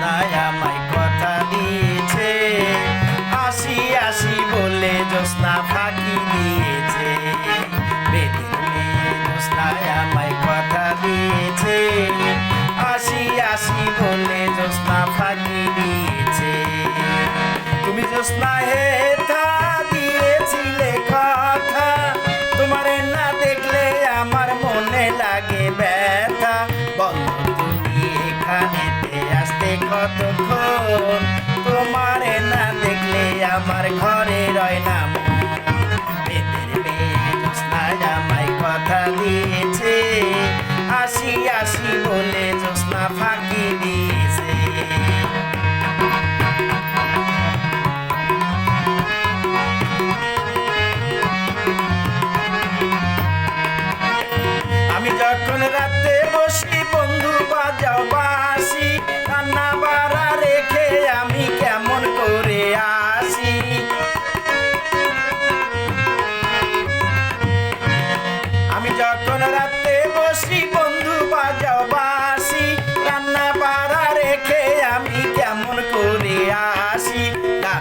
জোসনায় আমায় কথা দিয়েছে। আসি আসি বলে জোসনা ফাঁকি দিয়েছে। আমায় কথা দিয়েছে। আসি আসি বলে জোসনা ফাঁকি দিয়েছে। তুমি জোসনা হে কতক্ষণ? তোমারে না দেখলে আমার ঘরে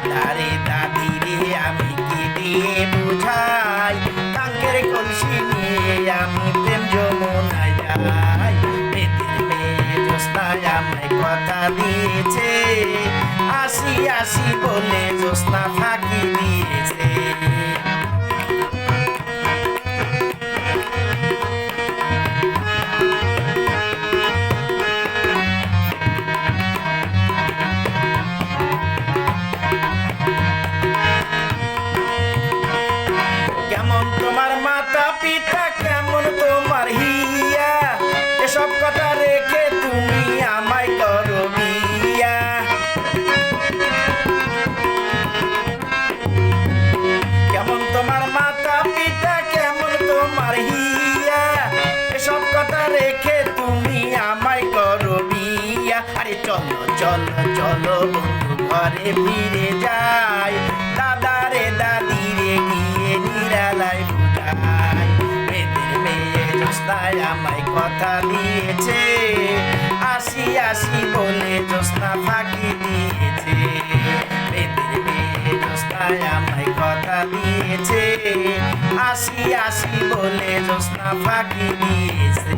দাদারে দাদি রে আমি কি দিয়ে বুঝাই? কাঙ্কের কলসি নিয়ে আমি প্রেম যমুনায় যাই। বেতের আমায় কথা দিয়েছে। আসি আসি বলে জ্যোৎস্না কেমন তোমার হিয়া? এসব কথা রেখে তুমি আমায় করো বিয়া। কেমন তোমার মাতা পিতা, কেমন তোমার হিয়া? এসব কথা রেখে তুমি আমায় করো বিয়া। আরে চলো চলো চলো বন্ধু, ঘরে ফিরে দাদারে দাদি আমায় কথা দিয়েছে। আসি আসি বলে জ্যোৎস্না ফাঁকি দিয়েছে। জ্যোৎস্নায় আমায় কথা দিয়েছে। আসি আসি বলে জ্যোৎস্না ফাঁকি দিয়েছে।